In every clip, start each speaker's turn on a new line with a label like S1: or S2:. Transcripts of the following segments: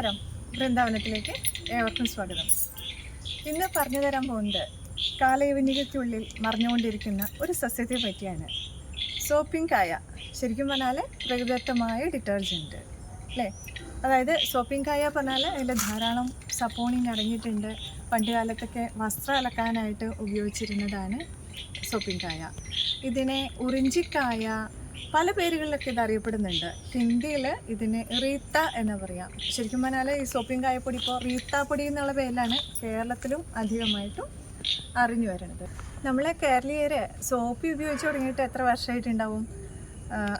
S1: നമസ്കാരം. വൃന്ദാവനത്തിലേക്ക് ഏവർക്കും സ്വാഗതം. ഇന്ന് പറഞ്ഞു തരാൻ പോകുന്നത് കാലയവനികയ്ക്കുള്ളിൽ മറിഞ്ഞുകൊണ്ടിരിക്കുന്ന ഒരു സസ്യത്തെ പറ്റിയാണ്. സോപ്പിംഗ് കായ. ശരിക്കും പറഞ്ഞാൽ പ്രകൃതിദത്തമായ ഡിറ്റർജന്റ് അല്ലേ? അതായത് സോപ്പിംഗ് കായ പറഞ്ഞാൽ അതിൽ ധാരാളം സപ്പോണിങ് അടങ്ങിയിട്ടുണ്ട്. പണ്ടുകാലത്തൊക്കെ വസ്ത്രം അലക്കാനായിട്ട് ഉപയോഗിച്ചിരുന്നതാണ് സോപ്പിംഗ് കായ. ഇതിനെ ഉറിഞ്ചിക്കായ പല പേരുകളിലൊക്കെ ഇത് അറിയപ്പെടുന്നുണ്ട്. ഹിന്ദിയിൽ ഇതിന് റീത്ത എന്ന് പറയാം. ശരിക്കും പറഞ്ഞാൽ ഈ സോപ്പിംഗ് കായപ്പൊടി ഇപ്പോൾ റീത്ത പൊടി എന്നുള്ള പേരിലാണ് കേരളത്തിലും അധികമായിട്ടും അറിഞ്ഞു വരുന്നത്. നമ്മളെ കേരളീയര് സോപ്പ് ഉപയോഗിച്ച് തുടങ്ങിയിട്ട് എത്ര വർഷമായിട്ടുണ്ടാവും?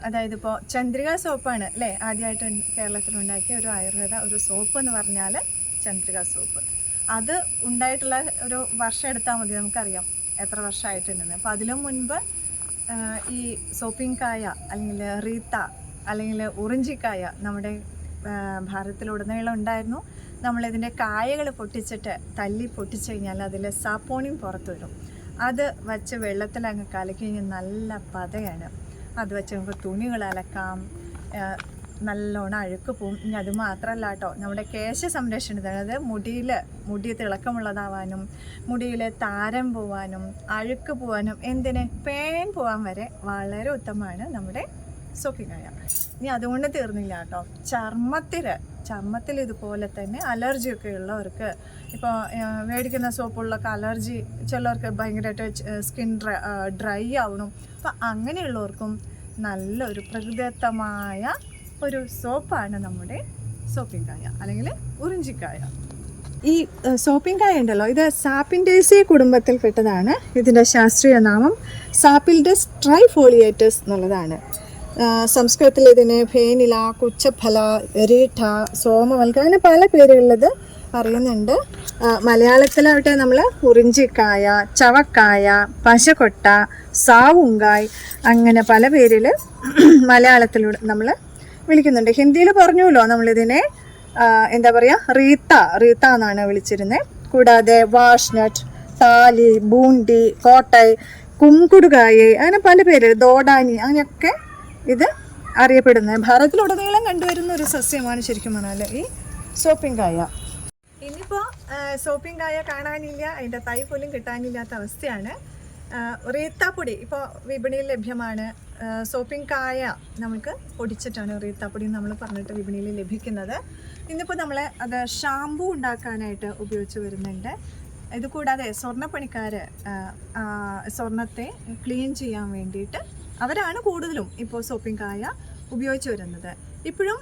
S1: അതായത് ഇപ്പോൾ ചന്ദ്രിക സോപ്പാണ് അല്ലേ? ആദ്യമായിട്ട് കേരളത്തിലുണ്ടാക്കിയ ഒരു ആയുർവേദ ഒരു സോപ്പ് എന്ന് പറഞ്ഞാൽ ചന്ദ്രിക സോപ്പ്. അത് ഉണ്ടായിട്ടുള്ള ഒരു വർഷം എടുത്താൽ മതി നമുക്കറിയാം. എത്ര വർഷമായിട്ടുണ്ടെന്ന്. അപ്പോൾ അതിലും മുൻപ് ഈ സോപ്പിംഗ് കായ അല്ലെങ്കിൽ റീത്ത അല്ലെങ്കിൽ ഉറിഞ്ചിക്കായ നമ്മുടെ ഭാരതത്തിലുടനീളം ഉണ്ടായിരുന്നു. നമ്മളിതിന്റെ കായകൾ പൊട്ടിച്ചിട്ട് തല്ലി പൊട്ടിച്ചു കഴിഞ്ഞാൽ അതിൽ സാപ്പോണിയും പുറത്ത് വരും. അത് വച്ച് വെള്ളത്തിൽ അങ്ങ് കലക്കി കഴിഞ്ഞാൽ നല്ല പതയാണ്. അത് വെച്ച് നമുക്ക് തുണികൾ അലക്കാം. നല്ലോണം അഴുക്ക് പോവും. ഇനി അത് മാത്രമല്ല കേട്ടോ. നമ്മുടെ കേശ സംരക്ഷണത്തിന് അതായത് മുടിയിൽ മുടി തിളക്കമുള്ളതാവാനും മുടിയിൽ താരം പോവാനും അഴുക്ക് പോവാനും എന്തിന്? പേൻ പോവാൻ വരെ വളരെ ഉത്തമമാണ് നമ്മുടെ സോപ്പിങ്ങായ ഇനി അതുകൊണ്ട് തീർന്നില്ല കേട്ടോ. ചർമ്മത്തിൽ ചർമ്മത്തിൽ ഇതുപോലെ തന്നെ അലർജിയൊക്കെ ഉള്ളവർക്ക് ഇപ്പോൾ മേടിക്കുന്ന സോപ്പുകളിലൊക്കെ അലർജി ചിലവർക്ക് ഭയങ്കരമായിട്ട് സ്കിൻ ഡ്രൈ ആവണം. അപ്പം അങ്ങനെയുള്ളവർക്കും നല്ലൊരു പ്രകൃതിദത്തമായ ഒരു സോപ്പാണ് നമ്മുടെ സോപ്പിംഗ് കായ അല്ലെങ്കിൽ ഉറിഞ്ചിക്കായ. ഈ സോപ്പിംഗ് കായ ഉണ്ടല്ലോ ഇത് സാപ്പിൻഡേസി കുടുംബത്തിൽപ്പെട്ടതാണ് ഇതിന്റെ ശാസ്ത്രീയ നാമം സാപ്പിൽഡസ് ട്രൈഫോളിയേറ്റസ് എന്നുള്ളതാണ്. സംസ്കൃതത്തിൽ ഇതിന് ഫേനില കുച്ചഫല എരീഠ സോമവൽക്ക അങ്ങനെ പല പേരുകളിലത് പറയുന്നുണ്ട് മലയാളത്തിലാവട്ടെ നമ്മൾ ഉറിഞ്ചിക്കായ ചവക്കായ പശകൊട്ട സാവുങ്കായ് അങ്ങനെ പല പേരിൽ മലയാളത്തിലൂടെ നമ്മൾ വിളിക്കുന്നുണ്ട്. ഹിന്ദിയിൽ പറഞ്ഞല്ലോ നമ്മളിതിനെ എന്താ പറയുക റീത്ത റീത്ത എന്നാണ് വിളിച്ചിരുന്നത് കൂടാതെ വാഷ്നട്ട് താലി ബൂണ്ടി കോട്ടൈ കുംകുടുകായി അങ്ങനെ പല പേര് ദോഡാനി അങ്ങനെയൊക്കെ ഇത് അറിയപ്പെടുന്നത്. ഭാരതത്തിലുടനീളം കണ്ടുവരുന്ന ഒരു സസ്യമാണ് ശരിക്കും പറഞ്ഞാൽ ഈ സോപ്പിംഗ് കായ ഇനിയിപ്പോൾ സോപ്പിംഗ് കായ കാണാനില്ല അതിന്റെ തൈ പോലും കിട്ടാനില്ലാത്ത അവസ്ഥയാണ് റീത്താപ്പൊടി. ഇപ്പോൾ വിപണിയിൽ ലഭ്യമാണ്. സോപ്പിംഗ് കായ നമുക്ക് പൊടിച്ചിട്ടാണ് റീത്താപ്പൊടി നമ്മൾ പറഞ്ഞിട്ട് വിപണിയിൽ ലഭിക്കുന്നത്. ഇന്നിപ്പോൾ നമ്മൾ അത് ഷാമ്പു ഉണ്ടാക്കാനായിട്ട് ഉപയോഗിച്ച് വരുന്നുണ്ട്. ഇതുകൂടാതെ സ്വർണപ്പണിക്കാർ സ്വർണത്തെ ക്ലീൻ ചെയ്യാൻ വേണ്ടിയിട്ട് അവരാണ് കൂടുതലും ഇപ്പോൾ സോപ്പിംഗ് കായ ഉപയോഗിച്ച് വരുന്നത്. ഇപ്പോഴും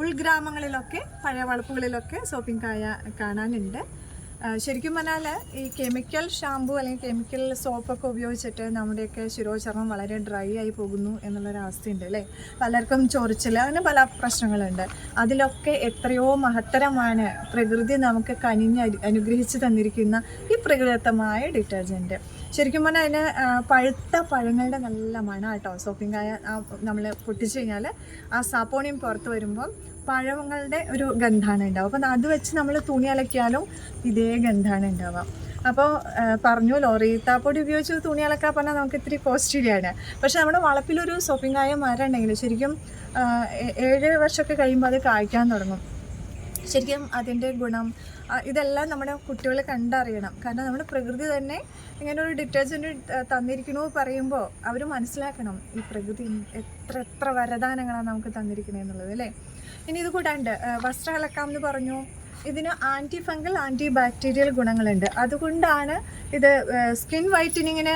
S1: ഉൾഗ്രാമങ്ങളിലൊക്കെ പഴയ വളപ്പുകളിലൊക്കെ സോപ്പിംഗ് കായ കാണാനുണ്ട്. ശരിക്കും പറഞ്ഞാൽ ഈ കെമിക്കൽ ഷാമ്പു അല്ലെങ്കിൽ കെമിക്കൽ സോപ്പൊക്കെ ഉപയോഗിച്ചിട്ട് നമ്മുടെയൊക്കെ ശിരോചർമ്മം വളരെ ഡ്രൈ ആയി പോകുന്നു എന്നുള്ളൊരവസ്ഥയുണ്ട് അല്ലേ? പലർക്കും ചൊറിച്ചിൽ അങ്ങനെ പല പ്രശ്നങ്ങളുണ്ട്. അതിലൊക്കെ എത്രയോ മഹത്തരമാണ് പ്രകൃതി നമുക്ക് കനിഞ്ഞ് അനുഗ്രഹിച്ചു തന്നിരിക്കുന്ന ഈ പ്രകൃതമായ ഡിറ്റർജന്റ്. ശരിക്കും പറഞ്ഞാൽ അതിന് പഴുത്ത പഴങ്ങളുടെ നല്ല മണം കേട്ടോ സോപ്പിംഗ് കായ നമ്മൾ പൊട്ടിച്ചു കഴിഞ്ഞാൽ ആ സാപ്പോണിയും പുറത്ത് വരുമ്പം പഴങ്ങളുടെ ഒരു ഗന്ധാണ് ഉണ്ടാവുക. അപ്പം അത് വെച്ച് നമ്മൾ തുണി അലക്കിയാലും ഇതേ ഗന്ധാണ് ഉണ്ടാവുക. അപ്പോൾ പറഞ്ഞു ലോറിത്താപ്പൊടി ഉപയോഗിച്ച് തുണി അലക്കാൻ പറഞ്ഞാൽ നമുക്ക് ഇത്തിരി കോസ്റ്റ്ലിയാണ് പക്ഷെ നമ്മുടെ വളപ്പിലൊരു സോപ്പിംഗ് കായ മരം ഉണ്ടെങ്കിൽ ശരിക്കും ഏഴ് വർഷമൊക്കെ കഴിയുമ്പോൾ അത് കായ്ക്കാൻ തുടങ്ങും. ശരിക്കും അതിന്റെ ഗുണം ഇതെല്ലാം നമ്മുടെ കുട്ടികൾ കണ്ടറിയണം. കാരണം നമ്മുടെ പ്രകൃതി തന്നെ ഇങ്ങനെ ഒരു ഡിറ്റർജന്റ് തന്നിരിക്കണോ പറയുമ്പോൾ അവർ മനസ്സിലാക്കണം ഈ പ്രകൃതി എത്ര എത്ര വരദാനങ്ങളാണ് നമുക്ക് തന്നിരിക്കുന്നത് എന്നുള്ളത് അല്ലേ? ഇനി ഇത് കൂടാണ്ട് വസ്ത്രം അലക്കാം എന്ന് പറഞ്ഞു. ഇതിന് ആന്റി ഫംഗൽ ആന്റി ബാക്ടീരിയൽ ഗുണങ്ങളുണ്ട്. അതുകൊണ്ടാണ് ഇത് സ്കിൻ വൈറ്റനിങ്ങിന്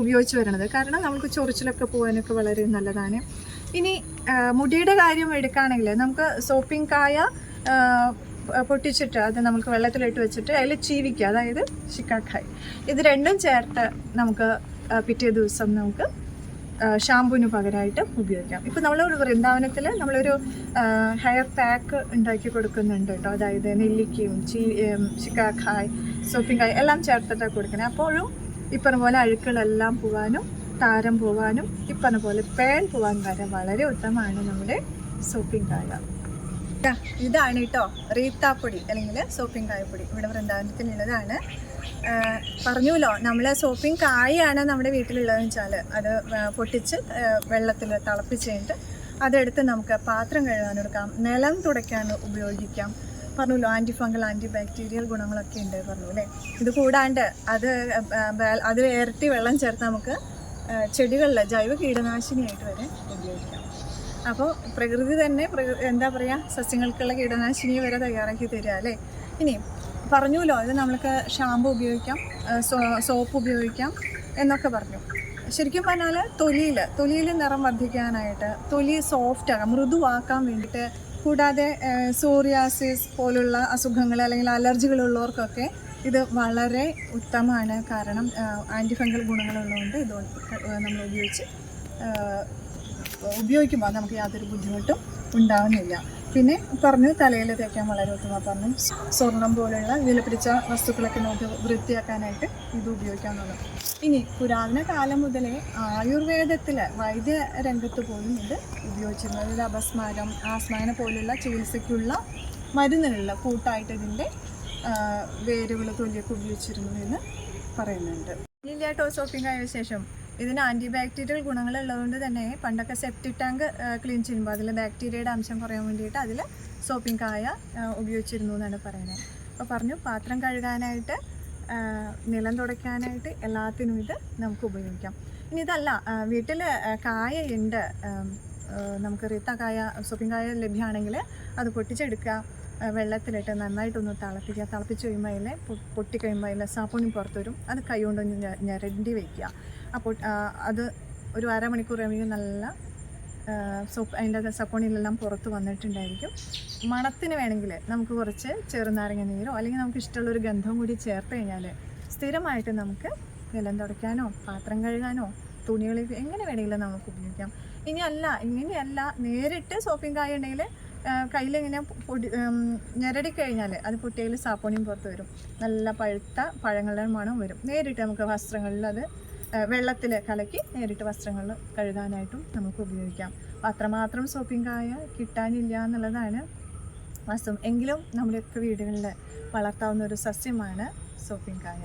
S1: ഉപയോഗിച്ച് വരുന്നത്. കാരണം നമുക്ക് ചൊറിച്ചിലൊക്കെ പോകാനൊക്കെ വളരെ നല്ലതാണ്. ഇനി മുടിയുടെ കാര്യം എടുക്കുകയാണെങ്കിൽ നമുക്ക് സോപ്പിംഗ് കായ പൊട്ടിച്ചിട്ട് അത് നമുക്ക് വെള്ളത്തിലിട്ട് വെച്ചിട്ട് അതിൽ ചീവിക്കുക. അതായത് ഷിക്കാക്കായ് ഇത് രണ്ടും ചേർത്ത് നമുക്ക് പിറ്റേ ദിവസം നമുക്ക് ഷാമ്പുവിന് പകരമായിട്ട് ഉപയോഗിക്കാം. ഇപ്പോൾ നമ്മളൊരു വൃന്ദാവനത്തിൽ നമ്മളൊരു ഹെയർ പാക്ക് ഉണ്ടാക്കി കൊടുക്കുന്നുണ്ട് കേട്ടോ. അതായത് നെല്ലിക്കയും ചീ ചിക്കാക്കായ് സോപ്പിങ്കായ് എല്ലാം ചേർത്തിട്ടാണ് കൊടുക്കുന്നത്. അപ്പോഴും ഇപ്പറ പോലെ അഴുക്കളെല്ലാം പോവാനും താരം പോവാനും ഇപ്പറ പോലെ പേൻ പോവാൻ വരെ വളരെ ഉത്തമമാണ് നമ്മുടെ സോപ്പിംഗ് കായ. ദാ, ഇതാണ് കേട്ടോ റീത്താപ്പൊടി അല്ലെങ്കിൽ സോപ്പിംഗ് കായപ്പൊടി ഇവിടെ വൃന്ദാവനത്തിലുള്ളതാണ്. പറഞ്ഞല്ലോ നമ്മൾ സോപ്പിംഗ് കായാണ് നമ്മുടെ വീട്ടിലുള്ളതെന്ന് വെച്ചാൽ അത് പൊട്ടിച്ച് വെള്ളത്തിൽ തിളപ്പിച്ച് കഴിഞ്ഞിട്ട് അതെടുത്ത് നമുക്ക് പാത്രം കഴുകാനെടുക്കാം. നിലം തുടയ്ക്കാൻ ഉപയോഗിക്കാം. പറഞ്ഞല്ലോ ആന്റി ഫംഗൽ ആന്റി ബാക്ടീരിയൽ ഗുണങ്ങളൊക്കെ ഉണ്ട് പറഞ്ഞു അല്ലേ? ഇത് കൂടാണ്ട് അത് അത് ഇരട്ടി വെള്ളം ചേർത്ത് നമുക്ക് ചെടികളിൽ ജൈവ കീടനാശിനിയായിട്ട് വരെ ഉപയോഗിക്കാം. അപ്പോൾ പ്രകൃതി തന്നെ എന്താ പറയുക സസ്യങ്ങൾക്കുള്ള കീടനാശിനി വരെ തയ്യാറാക്കി തരിക അല്ലേ? ഇനി പറഞ്ഞല്ലോ ഇത് നമ്മൾക്ക് ഷാമ്പു ഉപയോഗിക്കാം സോപ്പ് ഉപയോഗിക്കാം എന്നൊക്കെ പറഞ്ഞു. ശരിക്കും പറഞ്ഞാൽ തൊലിയിൽ തൊലിയിൽ നിറം വർദ്ധിക്കാനായിട്ട് തൊലി സോഫ്റ്റ് ആകാം മൃദുവാക്കാൻ വേണ്ടിയിട്ട് കൂടാതെ സോറിയാസിസ് പോലുള്ള അസുഖങ്ങൾ അല്ലെങ്കിൽ അലർജികളുള്ളവർക്കൊക്കെ ഇത് വളരെ ഉത്തമമാണ്. കാരണം ആന്റിഫംഗൽ ഗുണങ്ങളുള്ളതുകൊണ്ട് ഇത് നമ്മൾ ഉപയോഗിച്ച് ഉപയോഗിക്കുമ്പോൾ നമുക്ക് യാതൊരു ബുദ്ധിമുട്ടും ഉണ്ടാവുന്നില്ല. പിന്നെ പറഞ്ഞു തലയിൽ തേക്കാൻ വളരെ ഉത്തമ പറഞ്ഞു സ്വർണം പോലുള്ള വിലപിടിച്ച വസ്തുക്കളൊക്കെ നമുക്ക് വൃത്തിയാക്കാനായിട്ട് ഇത് ഉപയോഗിക്കാവുന്നതാണ്. ഇനി പുരാതന കാലം മുതലേ ആയുർവേദത്തിൽ വൈദ്യ രംഗത്ത് പോലും ഇത് ഉപയോഗിച്ചിരുന്നു അതായത് അപസ്മാരം ആസ്മാന പോലുള്ള ചികിത്സയ്ക്കുള്ള മരുന്നുകളിൽ കൂട്ടായിട്ട് ഇതിന്റെ വേരുകൾ തൊലിയൊക്കെ ഉപയോഗിച്ചിരുന്നു എന്ന് പറയുന്നുണ്ട്. വലിയ ടോസ് ഷോപ്പിംഗ് ആയ ശേഷം ഇതിന് ആന്റി ബാക്ടീരിയൽ ഗുണങ്ങളുള്ളതുകൊണ്ട് തന്നെ പണ്ടൊക്കെ സെപ്റ്റിക് ടാങ്ക് ക്ലീൻ ചെയ്യുമ്പോൾ അതിൽ ബാക്ടീരിയയുടെ അംശം കുറയാൻ വേണ്ടിയിട്ട് അതിൽ സോപ്പിംഗ് കായ ഉപയോഗിച്ചിരുന്നു എന്നാണ് പറയുന്നത്. അപ്പോൾ പറഞ്ഞു പാത്രം കഴുകാനായിട്ട് നിലം തുടയ്ക്കാനായിട്ട് എല്ലാത്തിനും ഇത് നമുക്ക് ഉപയോഗിക്കാം. ഇനി ഇതല്ല വീട്ടിൽ കായ ഉണ്ട് നമുക്ക് റീത്ത കായ സോപ്പിംഗ് കായ ലഭ്യമാണെങ്കിൽ അത് പൊട്ടിച്ചെടുക്കുക. വെള്ളത്തിലിട്ട് നന്നായിട്ടൊന്ന് തിളപ്പിക്കുക. തിളപ്പിച്ച് കഴിയുമ്പോൾ അതിൽ പൊട്ടി കഴിയുമ്പോൾ അതിൽ സാപ്പൂണി പുറത്ത് വരും. അത് കൈ കൊണ്ടൊന്ന് ഞ- ഞെരണ്ടി വയ്ക്കുക അപ്പോൾ അത് ഒരു അരമണിക്കൂർ കഴിയുമ്പോൾ നല്ല സോപ്പ് അതിന്റെ സപ്പോണിയിലെല്ലാം പുറത്ത് വന്നിട്ടുണ്ടായിരിക്കും. മണത്തിന് വേണമെങ്കിൽ നമുക്ക് കുറച്ച് ചെറുനാരങ്ങ നീരോ അല്ലെങ്കിൽ നമുക്ക് ഇഷ്ടമുള്ളൊരു ഗന്ധവും കൂടി ചേർത്ത് കഴിഞ്ഞാൽ സ്ഥിരമായിട്ട് നമുക്ക് നിലം തുടയ്ക്കാനോ പാത്രം കഴുകാനോ തുണികൾ എങ്ങനെ വേണമെങ്കിലും നമുക്ക് ഉപയോഗിക്കാം. ഇനിയല്ല ഇങ്ങനെയല്ല നേരിട്ട് സോപ്പിംഗ് കായ ഉണ്ടെങ്കിൽ കയ്യിലിങ്ങനെ പൊടി ഉം, ഞെരടി കഴിഞ്ഞാൽ അത് പൊട്ടിയതിൽ സാപ്പോണിയും പുറത്ത് വരും. നല്ല പഴുത്ത പഴങ്ങളുടെ മണം വരും. നേരിട്ട് നമുക്ക് വസ്ത്രങ്ങളിൽ അത് വെള്ളത്തിൽ കലക്കി നേരിട്ട് വസ്ത്രങ്ങൾ കഴുകാനായിട്ടും നമുക്ക് ഉപയോഗിക്കാം. അത്രമാത്രം സോപ്പിംഗ് കായ കിട്ടാനില്ല എന്നുള്ളതാണ് വസ്തു എങ്കിലും നമ്മുടെയൊക്കെ വീടുകളിൽ വളർത്താവുന്ന ഒരു സസ്യമാണ് സോപ്പിംഗ് കായ.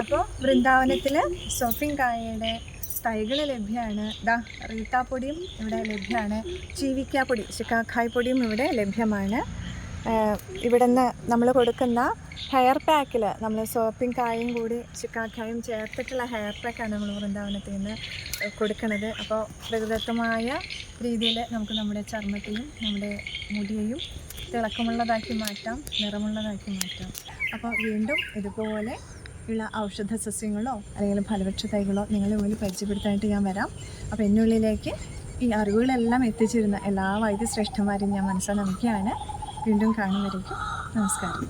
S1: അപ്പോൾ വൃന്ദാവനത്തിൽ സോപ്പിംഗ് കായയുടെ തൈകൾ ലഭ്യമാണ് ദാ റീത്താപ്പൊടിയും ഇവിടെ ലഭ്യമാണ് ചീവിക്കാപ്പൊടി പൊടിയും ഇവിടെ ലഭ്യമാണ്. ഇവിടെ നിന്ന് നമ്മൾ കൊടുക്കുന്ന ഹെയർ പാക്കിൽ നമ്മൾ സോപ്പിംഗ് കായും കൂടി ചിക്കാക്കായും ചേർത്തിട്ടുള്ള ഹെയർ പാക്കാണ് നമ്മൾ വൃന്ദാവനത്തിൽ നിന്ന് കൊടുക്കുന്നത് അപ്പോൾ പ്രകൃതമായ രീതിയിൽ നമുക്ക് നമ്മുടെ ചർമ്മത്തെയും നമ്മുടെ മുടിയെയും തിളക്കമുള്ളതാക്കി മാറ്റാം നിറമുള്ളതാക്കി മാറ്റാം. അപ്പോൾ വീണ്ടും ഇതുപോലെ ഉള്ള ഔഷധ സസ്യങ്ങളോ അല്ലെങ്കിൽ ഫലവൃക്ഷ തൈകളോ നിങ്ങളുടെ മുന്നിൽ പരിചയപ്പെടുത്താനായിട്ട് ഞാൻ വരാം. അപ്പോൾ എന്നുള്ളിലേക്ക് ഈ അറിവുകളെല്ലാം എത്തിച്ചിരുന്ന എല്ലാ വൈദ്യശ്രേഷ്ഠന്മാരെയും ഞാൻ മനസ്സിലാക്കിയാണ് വീണ്ടും കാണുന്നവരേക്കും നമസ്കാരം.